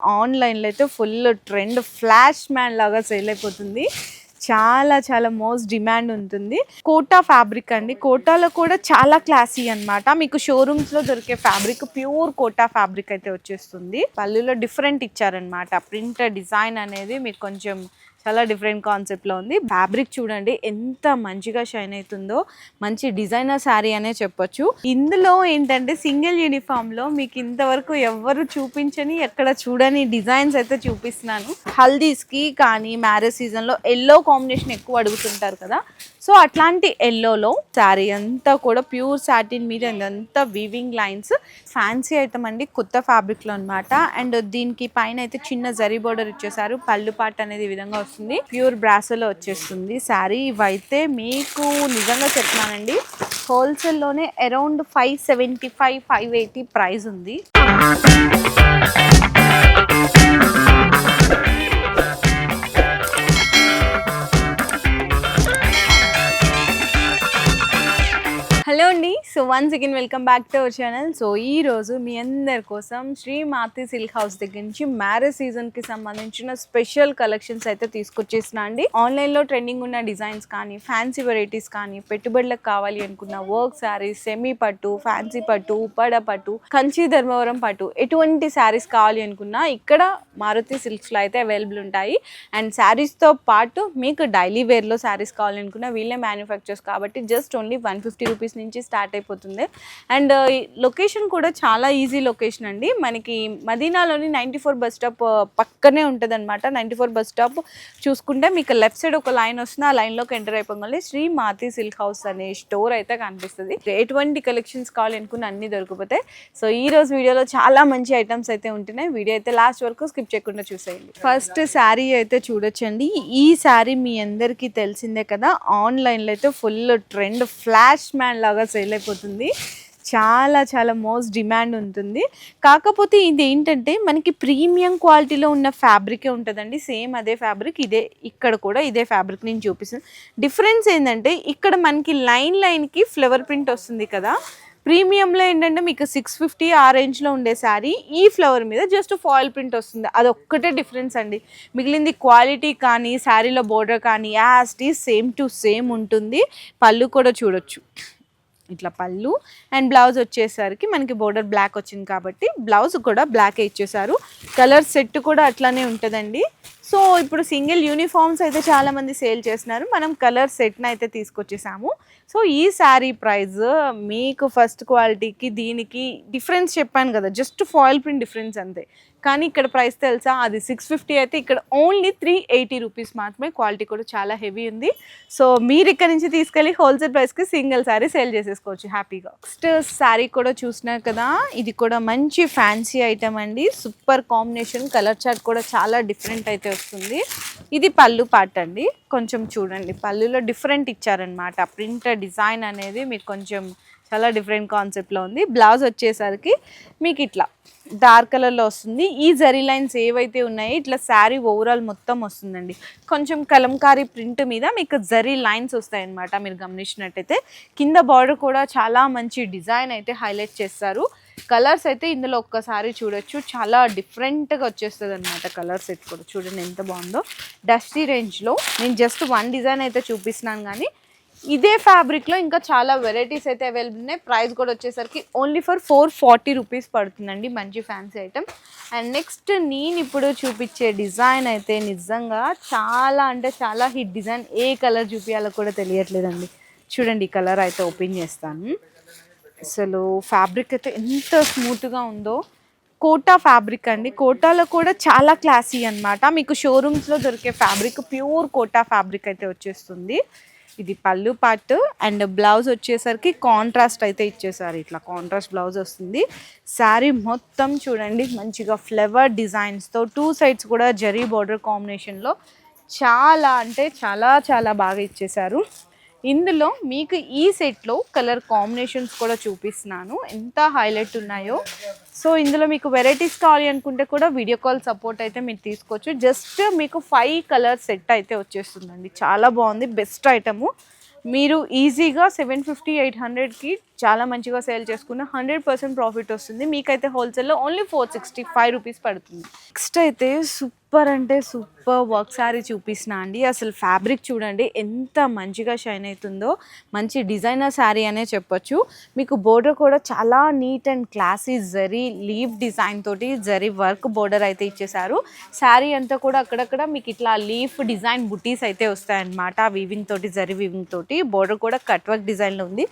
ఆన్లైన్లో అయితే full trend flash man లాగా సేల్ అయిపోతుంది. చాలా చాలా మోస్ట్ డిమాండ్ ఉంటుంది. కోటా ఫ్యాబ్రిక్ అండి. కోటాలో కూడా చాలా క్లాసీ అనమాట మీకు షోరూమ్స్లో దొరికే ఫ్యాబ్రిక్ ప్యూర్ కోటా ఫ్యాబ్రిక్ అయితే వచ్చేస్తుంది. పళ్ళులో డిఫరెంట్ ఇచ్చారనమాట ప్రింట్ డిజైన్ అనేది మీకు కొంచెం చాలా డిఫరెంట్ కాన్సెప్ట్లో ఉంది. ఫ్యాబ్రిక్ చూడండి ఎంత మంచిగా షైన్ అవుతుందో మంచి డిజైనర్ శారీ అనే చెప్పొచ్చు. ఇందులో ఏంటంటే సింగిల్ యూనిఫామ్లో మీకు ఇంతవరకు ఎవరు చూపించని ఎక్కడ చూడని డిజైన్స్ అయితే చూపిస్తున్నాను. హల్దీస్కి కానీ మ్యారేజ్ సీజన్లో ఎల్లో కాంబినేషన్ ఎక్కువ అడుగుతుంటారు కదా సో అట్లాంటి ఎల్లోలో శారీ అంతా కూడా ప్యూర్ సాటిన్ మీద అంతా వీవింగ్ లైన్స్ ఫ్యాన్సీ ఐటమ్ అండి కొత్త ఫ్యాబ్రిక్లో అన్నమాట. అండ్ దీనికి పైన అయితే చిన్న జరీ బోర్డర్ ఇచ్చేసారు పళ్ళు పాట అనేది ఈ విధంగా వస్తుంది. ప్యూర్ బ్రాసోలో వచ్చేస్తుంది శారీ. ఇవైతే మీకు నిజంగా చెప్తున్నానండి హోల్సేల్లోనే around five seventy five five eighty price ఉంది. హలో అండి. So once again welcome back to our channel so ఈ రోజు మీ అందరి కోసం శ్రీ మాతి సిల్క్ హౌస్ దగ్గర నుంచి మ్యారేజ్ సీజన్కి సంబంధించిన స్పెషల్ కలెక్షన్స్ అయితే తీసుకొచ్చేసిన అండి. ఆన్లైన్లో ట్రెండింగ్ ఉన్న డిజైన్స్ కానీ ఫ్యాన్సీ వెరైటీస్ కానీ పెట్టుబడులకు కావాలి అనుకున్న వర్క్ శారీస్ సెమీ పట్టు ఫ్యాన్సీ పట్టు ఉప్పాడ పట్టు కంచి ధర్మవరం పట్టు ఎటువంటి శారీస్ కావాలి అనుకున్నా ఇక్కడ మారుతి సిల్క్స్లో అయితే అవైలబుల్ ఉంటాయి. అండ్ శారీస్తో పాటు మీకు డైలీ వేర్లో శారీస్ కావాలనుకున్నా వీళ్ళే మ్యానుఫ్యాక్చర్స్ కాబట్టి just only one fifty rupees నుంచి స్టార్ట్ అయిపోతుంది. అండ్ లొకేషన్ కూడా చాలా ఈజీ లొకేషన్ అండి. మనకి మదీనాలోని నైంటీ ఫోర్ బస్ స్టాప్ పక్కనే ఉంటుంది అనమాట నైంటీ ఫోర్ బస్ స్టాప్ చూసుకుంటే మీకు లెఫ్ట్ సైడ్ ఒక లైన్ వస్తుంది. ఆ లైన్లోకి ఎంటర్ అయిపోగానే శ్రీ మాతి సిల్క్ హౌస్ అనే స్టోర్ అయితే కనిపిస్తుంది. ఎటువంటి కలెక్షన్స్ కావాలి అనుకున్న అన్ని దొరికిపోతాయి. సో ఈ రోజు వీడియోలో చాలా మంచి ఐటమ్స్ అయితే ఉంటున్నాయి. వీడియో అయితే లాస్ట్ వరకు స్కిప్ చేయకుండా చూసేయండి. ఫస్ట్ శారీ అయితే చూడొచ్చండి. ఈ శారీ మీ అందరికీ తెలిసిందే కదా. ఆన్లైన్లో అయితే ఫుల్ ట్రెండ్. ఫ్లాష్ మ్యాన్ లాగా సేల్ అయిపోతుంది. చాలా చాలా మోస్ట్ డిమాండ్ ఉంటుంది. కాకపోతే ఇది ఏంటంటే మనకి ప్రీమియం క్వాలిటీలో ఉన్న ఫ్యాబ్రికే ఉంటుందండి. సేమ్ అదే ఫ్యాబ్రిక్ ఇదే ఇక్కడ కూడా ఇదే ఫ్యాబ్రిక్ నేను చూపిస్తాను డిఫరెన్స్ ఏంటంటే ఇక్కడ మనకి లైన్ లైన్కి ఫ్లవర్ ప్రింట్ వస్తుంది కదా. ప్రీమియంలో ఏంటంటే మీకు సిక్స్ ఫిఫ్టీ ఆ రేంజ్లో ఉండే శారీ ఈ ఫ్లవర్ మీద జస్ట్ ఫాయిల్ ప్రింట్ వస్తుంది. అది ఒక్కటే డిఫరెన్స్ అండి. మిగిలింది క్వాలిటీ కానీ శారీలో బోర్డర్ కానీ యాస్ట్ ఈ సేమ్ టు సేమ్ ఉంటుంది. పళ్ళు కూడా చూడొచ్చు. ఇట్లా పళ్ళు. అండ్ బ్లౌజ్ వచ్చేసరికి మనకి బోర్డర్ బ్లాక్ వచ్చింది కాబట్టి బ్లౌజ్ కూడా బ్లాకే ఇచ్చేసారు కలర్ సెట్ కూడా అట్లానే ఉంటుందండి. సో ఇప్పుడు సింగిల్ యూనిఫామ్స్ అయితే చాలామంది సేల్ చేస్తున్నారు. మనం కలర్ సెట్ని అయితే తీసుకొచ్చేసాము. సో ఈ శారీ ప్రైస్ మీకు ఫస్ట్ క్వాలిటీకి దీనికి డిఫరెన్స్ చెప్పాను కదా. జస్ట్ ఫాయిల్ ప్రింట్ డిఫరెన్స్ అంతే. కానీ ఇక్కడ ప్రైస్ తెలుసా? అది సిక్స్ ఫిఫ్టీ అయితే ఇక్కడ ఓన్లీ త్రీ ఎయిటీ రూపీస్ మాత్రమే. క్వాలిటీ కూడా చాలా హెవీ ఉంది. సో మీరు ఇక్కడ నుంచి తీసుకెళ్ళి హోల్సేల్ ప్రైస్కి సింగిల్ శారీ సేల్ చేసేసుకోవచ్చు. హ్యాపీగా నెక్స్ట్ శారీ కూడా చూసినారు కదా. ఇది కూడా మంచి ఫ్యాన్సీ ఐటమ్ అండి. Super combination. కలర్ చార్ట్ కూడా చాలా డిఫరెంట్ అయితే వస్తుంది. ఇది పళ్ళు పాట అండి. కొంచెం చూడండి. పళ్ళులో డిఫరెంట్ ఇచ్చారనమాట ప్రింట్ డిజైన్ అనేది మీకు కొంచెం చాలా డిఫరెంట్ కాన్సెప్ట్లో ఉంది. బ్లౌజ్ వచ్చేసరికి మీకు ఇట్లా డార్క్ కలర్లో వస్తుంది. ఈ జరీ లైన్స్ ఏవైతే ఉన్నాయో ఇట్లా శారీ ఓవరాల్ మొత్తం వస్తుందండి. కొంచెం కలంకారీ ప్రింట్ మీద మీకు జరీ లైన్స్ వస్తాయన్నమాట. మీరు గమనించినట్టయితే. కింద బార్డర్ కూడా చాలా మంచి డిజైన్ అయితే హైలైట్ చేస్తారు. కలర్స్ అయితే ఇందులో ఒక్కసారి చూడొచ్చు. చాలా డిఫరెంట్గా వచ్చేస్తుంది అనమాట కలర్ సెట్ కూడా. చూడండి ఎంత బాగుందో. డస్టీ రేంజ్లో నేను జస్ట్ వన్ డిజైన్ అయితే చూపిస్తున్నాను కానీ ఇదే ఫ్యాబ్రిక్లో ఇంకా చాలా వెరైటీస్ అయితే అవైలబుల్ ఉన్నాయి. ప్రైస్ కూడా వచ్చేసరికి only for four forty rupees పడుతుందండి మంచి ఫ్యాన్సీ ఐటమ్ అండ్ నెక్స్ట్ నేను ఇప్పుడు చూపించే డిజైన్ అయితే నిజంగా చాలా అంటే చాలా హిట్ డిజైన్ ఏ కలర్ చూపించాలో కూడా తెలియట్లేదండి. చూడండి ఈ కలర్ అయితే ఓపెన్ చేస్తాను. అసలు ఫ్యాబ్రిక్ అయితే ఎంత స్మూత్గా ఉందో. కోటా ఫ్యాబ్రిక్ అండి. కోటాలో కూడా చాలా క్లాసీ అన్నమాట. మీకు షోరూమ్స్లో దొరికే ఫ్యాబ్రిక్ ప్యూర్ కోటా ఫ్యాబ్రిక్ అయితే వచ్చేస్తుంది. ఇది పళ్ళు పార్ట్ అండ్ బ్లౌజ్ వచ్చేసరికి కాంట్రాస్ట్ అయితే ఇచ్చేసారు. ఇట్లా కాంట్రాస్ట్ బ్లౌజ్ వస్తుంది. శారీ మొత్తం చూడండి మంచిగా ఫ్లవర్ డిజైన్స్తో టూ సైడ్స్ కూడా జరీ బార్డర్ కాంబినేషన్లో చాలా అంటే చాలా చాలా బాగా ఇచ్చేసారు. ఇందులో మీకు ఈ సెట్లో కలర్ కాంబినేషన్స్ కూడా చూపిస్తున్నాను. ఎంత హైలైట్ ఉన్నాయో. సో ఇందులో మీకు వెరైటీస్ కావాలి అనుకుంటే కూడా వీడియో కాల్ సపోర్ట్ అయితే మీరు తీసుకోవచ్చు. జస్ట్ మీకు ఫైవ్ కలర్ సెట్ అయితే వచ్చేస్తుందండి. చాలా బాగుంది. Best item. మీరు ఈజీగా సెవెన్ ఫిఫ్టీ ఎయిట్ హండ్రెడ్కి చాలా మంచిగా సేల్ చేసుకున్న హండ్రెడ్ పర్సెంట్ ప్రాఫిట్ వస్తుంది. మీకైతే హోల్సేల్లో only four sixty five rupees పడుతుంది. నెక్స్ట్ అయితే సూపర్ అంటే సూపర్ వర్క్ శారీ చూపిస్తున్నా అండి. అసలు ఫ్యాబ్రిక్ చూడండి ఎంత మంచిగా షైన్ అవుతుందో. మంచి డిజైనర్ శారీ అనే చెప్పొచ్చు. మీకు బోర్డర్ కూడా చాలా neat and classy zari leave design తోటి జరీ వర్క్ బోర్డర్ అయితే ఇచ్చేసారు శారీ అంతా కూడా అక్కడక్కడ మీకు ఇట్లా లీఫ్ డిజైన్ బుటీస్ అయితే వస్తాయన్నమాట. వీవింగ్ తోటి జరీ వీవింగ్ తోటి బోర్డర్ కూడా కట్ వర్క్ డిజైన్లో ఉంది.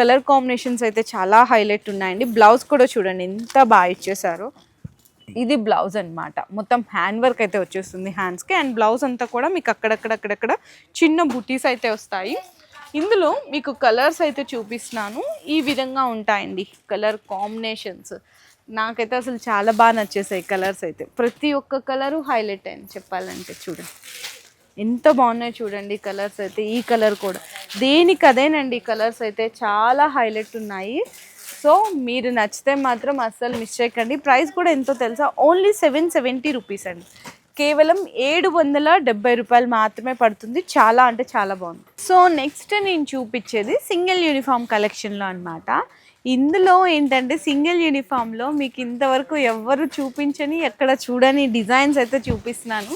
కలర్ కాంబినేషన్స్ అయితే చాలా హైలైట్ ఉన్నాయండి. బ్లౌజ్ కూడా చూడండి ఎంత బాగా ఇచ్చేసారో ఇది బ్లౌజ్ అన్నమాట. మొత్తం హ్యాండ్ వర్క్ అయితే వచ్చేస్తుంది హ్యాండ్స్కి అండ్ బ్లౌజ్ అంతా కూడా మీకు అక్కడక్కడ అక్కడక్కడ చిన్న బుటీస్ అయితే వస్తాయి. ఇందులో మీకు కలర్స్ అయితే చూపిస్తున్నాను. ఈ విధంగా ఉంటాయండి కలర్ కాంబినేషన్స్. నాకైతే అసలు చాలా బాగా నచ్చేసాయి కలర్స్ అయితే. ప్రతి ఒక్క కలరు హైలైట్ అయింది చెప్పాలంటే చూడండి. ఎంత బాగున్నాయి చూడండి కలర్స్ అయితే ఈ కలర్ కూడా. దేనికి అదేనండి కలర్స్ అయితే చాలా హైలైట్ ఉన్నాయి. సో మీరు నచ్చితే మాత్రం అస్సలు మిస్ చేయకండి. ప్రైస్ కూడా ఎంతో తెలుసా? ఓన్లీ సెవెన్ సెవెంటీ రూపీస్ అండి. కేవలం ఏడు వందల డెబ్బై రూపాయలు మాత్రమే పడుతుంది. చాలా అంటే చాలా బాగుంది. సో నెక్స్ట్ నేను చూపించేది సింగిల్ యూనిఫామ్ కలెక్షన్లో అనమాట ఇందులో ఏంటంటే సింగిల్ యూనిఫామ్లో మీకు ఇంతవరకు ఎవ్వరు చూపించని ఎక్కడ చూడని డిజైన్స్ అయితే చూపిస్తున్నాను.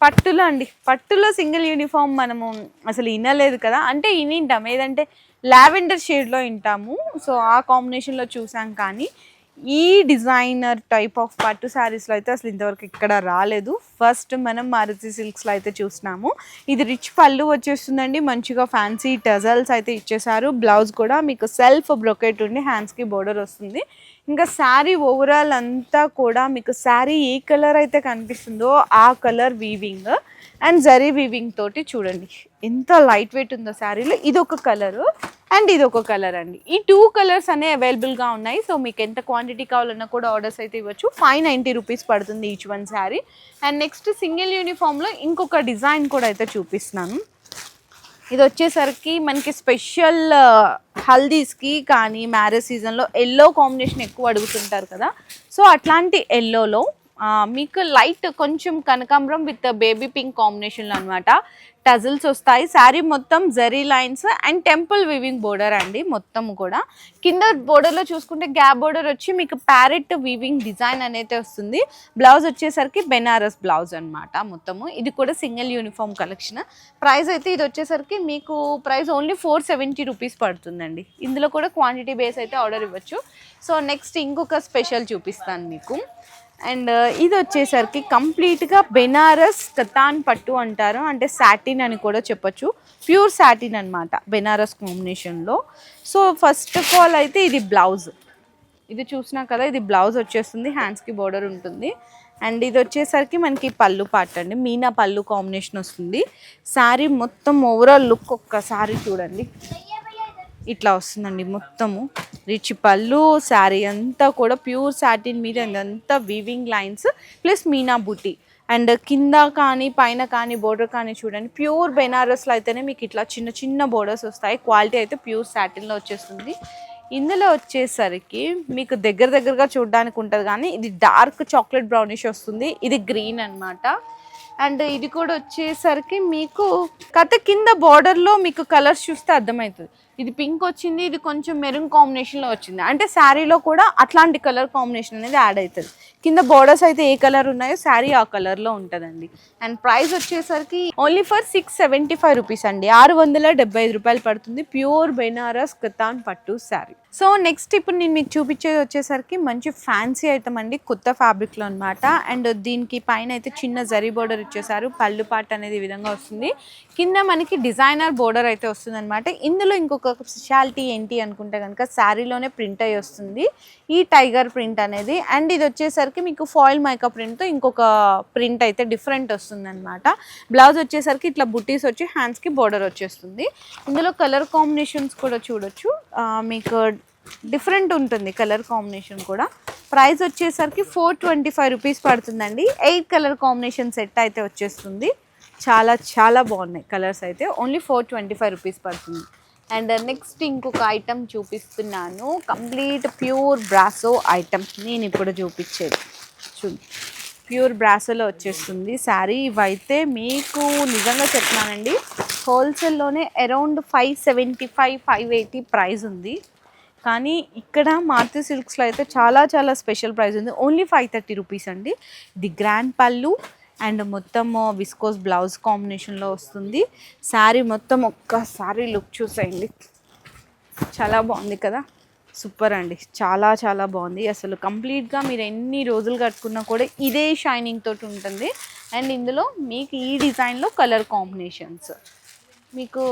పట్టులో అండి. పట్టులో సింగిల్ యూనిఫామ్ మనము అసలు వినలేదు కదా. అంటే వినింటాం ఏదంటే లావెండర్ షేడ్లో వింటాము సో ఆ కాంబినేషన్లో చూసాం కానీ ఈ డిజైనర్ టైప్ ఆఫ్ పట్టు శారీస్లో అయితే అసలు ఇంతవరకు ఇక్కడ రాలేదు. ఫస్ట్ మనం మారుతి సిల్క్స్లో అయితే చూసినాము ఇది రిచ్ పళ్ళు వచ్చేస్తుందండి. మంచిగా ఫ్యాన్సీ టజల్స్ అయితే ఇచ్చేసారు బ్లౌజ్ కూడా మీకు సెల్ఫ్ బ్రొకెట్ ఉండి హ్యాండ్స్కి బోర్డర్ వస్తుంది. ఇంకా శారీ ఓవరాల్ అంతా కూడా మీకు శారీ ఏ కలర్ అయితే కనిపిస్తుందో ఆ colour weaving and zari weaving తోటి చూడండి. ఎంత లైట్ వెయిట్ ఉందో శారీలో. ఇది ఒక కలరు అండ్ ఇది ఒక కలర్ అండి. ఈ టూ కలర్స్ అనే అవైలబుల్గా ఉన్నాయి. సో మీకు ఎంత క్వాంటిటీ కావాలన్నా కూడా ఆర్డర్స్ అయితే ఇవ్వచ్చు. ఫైవ్ నైంటీ రూపీస్ పడుతుంది each one sari and next single యూనిఫామ్లో ఇంకొక డిజైన్ కూడా అయితే చూపిస్తున్నాను. ఇది వచ్చేసరికి మనకి స్పెషల్ హల్దీస్కి కానీ మ్యారేజ్ సీజన్లో ఎల్లో కాంబినేషన్ ఎక్కువ అడుగుతుంటారు కదా. సో అట్లాంటి ఎల్లోలో మీకు లైట్ కొంచెం కనకాంబరం విత్ బేబీ పింక్ కాంబినేషన్లో అనమాట టజిల్స్ వస్తాయి. శారీ మొత్తం zari lines and temple weaving border అండి మొత్తం కూడా. కింద బోర్డర్లో చూసుకుంటే గ్యాప్ బోర్డర్ వచ్చి మీకు ప్యారెట్ వివింగ్ డిజైన్ అనేది వస్తుంది. బ్లౌజ్ వచ్చేసరికి బెనారస్ బ్లౌజ్ అనమాట మొత్తము. ఇది కూడా సింగిల్ యూనిఫామ్ కలెక్షన్. ప్రైస్ అయితే ఇది వచ్చేసరికి మీకు price only four seventy rupees పడుతుందండి. ఇందులో కూడా క్వాంటిటీ బేస్ అయితే ఆర్డర్ ఇవ్వచ్చు. సో నెక్స్ట్ ఇంకొక స్పెషల్ చూపిస్తాను మీకు. అండ్ uh, ఇది వచ్చేసరికి కంప్లీట్గా బెనారస్ కతాన్ పట్టు అంటారు. అంటే సాటిన్ అని కూడా చెప్పొచ్చు. ప్యూర్ సాటిన్ అనమాట బెనారస్ కాంబినేషన్లో. సో ఫస్ట్ ఆఫ్ ఆల్ అయితే ఇది బ్లౌజ్. ఇది చూసినా కదా ఇది బ్లౌజ్ వచ్చేస్తుంది. హ్యాండ్స్కి బోర్డర్ ఉంటుంది. అండ్ ఇది వచ్చేసరికి మనకి పళ్ళు పాట అండి. మీనా పళ్ళు కాంబినేషన్ వస్తుంది. శారీ మొత్తం ఓవరాల్ లుక్ ఒక్కసారి చూడండి. ఇట్లా వస్తుందండి మొత్తము. రిచ్ పళ్ళు శారీ అంతా కూడా ప్యూర్ సాటిన్ మీద ఇదంతా weaving lines plus Meena buti. And కింద కానీ పైన కానీ బోర్డర్ కానీ చూడండి ప్యూర్ బెనారస్లో అయితేనే మీకు ఇట్లా చిన్న చిన్న బోర్డర్స్ వస్తాయి. క్వాలిటీ అయితే ప్యూర్ సాటిన్లో వచ్చేస్తుంది. ఇందులో వచ్చేసరికి మీకు దగ్గర దగ్గరగా చూడడానికి ఉంటుంది కానీ ఇది డార్క్ చాక్లెట్ బ్రౌనిష్ వస్తుంది. ఇది గ్రీన్ అన్నమాట. అండ్ ఇది కూడా వచ్చేసరికి మీకు కథ కింద బార్డర్లో మీకు కలర్స్ చూస్తే అర్థమవుతుంది. ఇది పింక్ వచ్చింది ఇది కొంచెం మెరూన్ కాంబినేషన్లో వచ్చింది. అంటే శారీలో కూడా అట్లాంటి కలర్ కాంబినేషన్ అనేది యాడ్ అవుతుంది. కింద బోర్డర్స్ అయితే ఏ కలర్ ఉన్నాయో శారీ ఆ కలర్లో ఉంటుందండి. అండ్ ప్రైస్ వచ్చేసరికి only for six seventy five rupees అండి. ఆరు వందల డెబ్బై ఐదు రూపాయలు పడుతుంది. ప్యూర్ బెనారస్ కతాన్ పట్టు శారీ సో నెక్స్ట్ ఇప్పుడు నేను మీకు చూపించేది వచ్చేసరికి మంచి ఫ్యాన్సీ ఐటమ్ అండి కొత్త ఫ్యాబ్రిక్లో అనమాట అండ్ దీనికి పైన అయితే చిన్న జరీ బోర్డర్ ఇచ్చేసారు పళ్ళు పాట అనేది ఈ విధంగా వస్తుంది. కింద మనకి డిజైనర్ బోర్డర్ అయితే వస్తుంది అనమాట ఇందులో ఇంకొక స్పెషాలిటీ ఏంటి అనుకుంటే కనుక శారీలోనే ప్రింట్ అయ్యి వస్తుంది. ఈ టైగర్ ప్రింట్ అనేది. అండ్ ఇది వచ్చేసరికి మీకు ఫాయిల్ మైకా ప్రింట్తో ఇంకొక ప్రింట్ అయితే డిఫరెంట్ వస్తుంది అనమాట బ్లౌజ్ వచ్చేసరికి ఇట్లా బుట్టీస్ వచ్చి హ్యాండ్స్కి బోర్డర్ వచ్చేస్తుంది. ఇందులో కలర్ కాంబినేషన్స్ కూడా చూడొచ్చు. మీకు డిఫరెంట్ ఉంటుంది కలర్ కాంబినేషన్ కూడా. ప్రైస్ వచ్చేసరికి ఫోర్ ట్వంటీ ఫైవ్ రూపీస్ పడుతుందండి. ఎయిట్ కలర్ కాంబినేషన్ సెట్ అయితే వచ్చేస్తుంది. చాలా చాలా బాగున్నాయి కలర్స్ అయితే. Only four twenty five rupees పడుతుంది. అండ్ నెక్స్ట్ ఇంకొక ఐటమ్ చూపిస్తున్నాను. Complete pure brasso item. నేను ఇప్పుడు చూపించేది. చూ ప్యూర్ బ్రాసోలో వచ్చేస్తుంది. శారీ ఇవైతే మీకు నిజంగా చెప్తున్నానండి. హోల్సేల్లోనే around five seventy five five eighty price ఉంది. కానీ ఇక్కడ మారుతి సిల్క్స్లో అయితే చాలా చాలా స్పెషల్ ప్రైస్ ఉంది. ఓన్లీ ఫైవ్ థర్టీ రూపీస్ అండి. ఇది గ్రాండ్ పళ్ళు అండ్ మొత్తం విస్కోస్ బ్లౌజ్ కాంబినేషన్లో వస్తుంది. శారీ మొత్తం ఒక్కసారి లుక్ చూసేయండి. చాలా బాగుంది కదా? సూపర్ అండి. చాలా చాలా బాగుంది. అసలు కంప్లీట్గా మీరు ఎన్ని రోజులు కట్టుకున్నా కూడా ఇదే షైనింగ్ తోటి ఉంటుంది. అండ్ ఇందులో మీకు ఈ డిజైన్లో కలర్ కాంబినేషన్స్. మీకు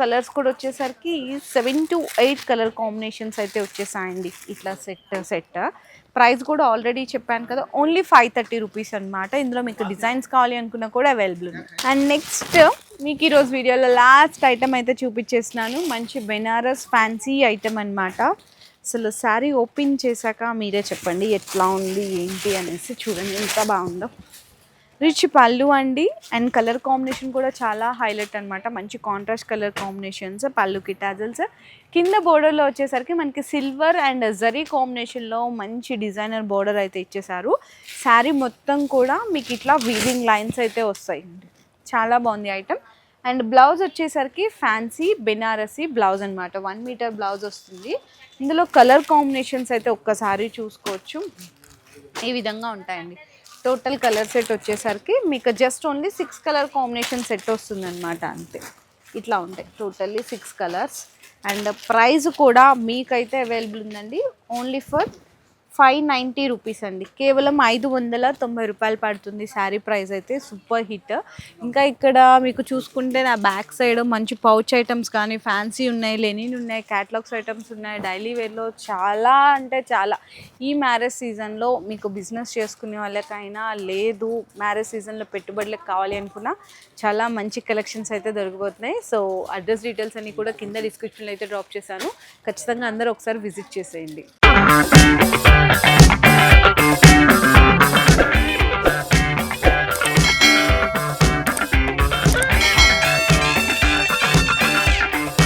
కలర్స్ కూడా వచ్చేసరికి seven to eight colour combinations అయితే వచ్చేసాయండి. ఇట్లా సెట్ సెట్. ప్రైస్ కూడా ఆల్రెడీ చెప్పాను కదా ఓన్లీ ఫైవ్ థర్టీ రూపీస్ అనమాట ఇందులో మీకు డిజైన్స్ కావాలి అనుకున్నా కూడా అవైలబుల్ ఉంది అండ్ నెక్స్ట్ మీకు ఈరోజు వీడియోలో లాస్ట్ ఐటమ్ అయితే చూపించేసినాను మంచి బెనారస్ ఫ్యాన్సీ ఐటమ్ అనమాట అసలు శారీ ఓపెన్ చేశాక మీరే చెప్పండి ఎట్లా ఉంది ఏంటి అనేసి చూడండి. ఎంత బాగుందో. రిచ్ పళ్ళు అండి. అండ్ కలర్ కాంబినేషన్ కూడా చాలా హైలైట్ అనమాట మంచి కాంట్రాస్ట్ కలర్ కాంబినేషన్స్ పళ్ళుకి టాజల్స్ కింద బోర్డర్లో వచ్చేసరికి మనకి సిల్వర్ అండ్ జరీ కాంబినేషన్లో మంచి డిజైనర్ బోర్డర్ అయితే ఇచ్చేసారు. శారీ మొత్తం కూడా మీకు ఇట్లా వీవింగ్ లైన్స్ అయితే వస్తాయి చాలా బాగుంది ఐటమ్ అండ్ బ్లౌజ్ వచ్చేసరికి ఫ్యాన్సీ బెనారసీ బ్లౌజ్ అనమాట వన్ మీటర్ బ్లౌజ్ వస్తుంది. ఇందులో కలర్ కాంబినేషన్స్ అయితే ఒక్కసారి చూసుకోవచ్చు. ఈ విధంగా ఉంటాయండి. టోటల్ కలర్ సెట్ వచ్చేసరికి మీకు just only six colour combination set వస్తుంది అనమాట అంతే. ఇట్లా ఉంటాయి. Totally six colours. And price కూడా మీకైతే అవైలబుల్ ఉందండి. Only for five ninety rupees అండి. కేవలం ఐదు వందల తొంభై రూపాయలు పడుతుంది శారీ ప్రైస్ అయితే. Super hit. ఇంకా ఇక్కడ మీకు చూసుకుంటే నా బ్యాక్ సైడ్ మంచి పౌచ్ ఐటమ్స్ కానీ ఫ్యాన్సీ ఉన్నాయి లెనిన్ ఉన్నాయి క్యాటలాగ్స్ ఐటమ్స్ ఉన్నాయి. డైలీ వేర్లో చాలా అంటే చాలా. ఈ మ్యారేజ్ సీజన్లో మీకు బిజినెస్ చేసుకునే వాళ్ళకైనా లేదు మ్యారేజ్ సీజన్లో పెట్టుబడులకు కావాలి అనుకున్నా చాలా మంచి కలెక్షన్స్ అయితే దొరికిపోతున్నాయి. సో అడ్రస్ డీటెయిల్స్ అన్ని కూడా కింద డిస్క్రిప్షన్లో అయితే డ్రాప్ చేశాను. ఖచ్చితంగా అందరూ ఒకసారి విజిట్ చేసేయండి. Thank you.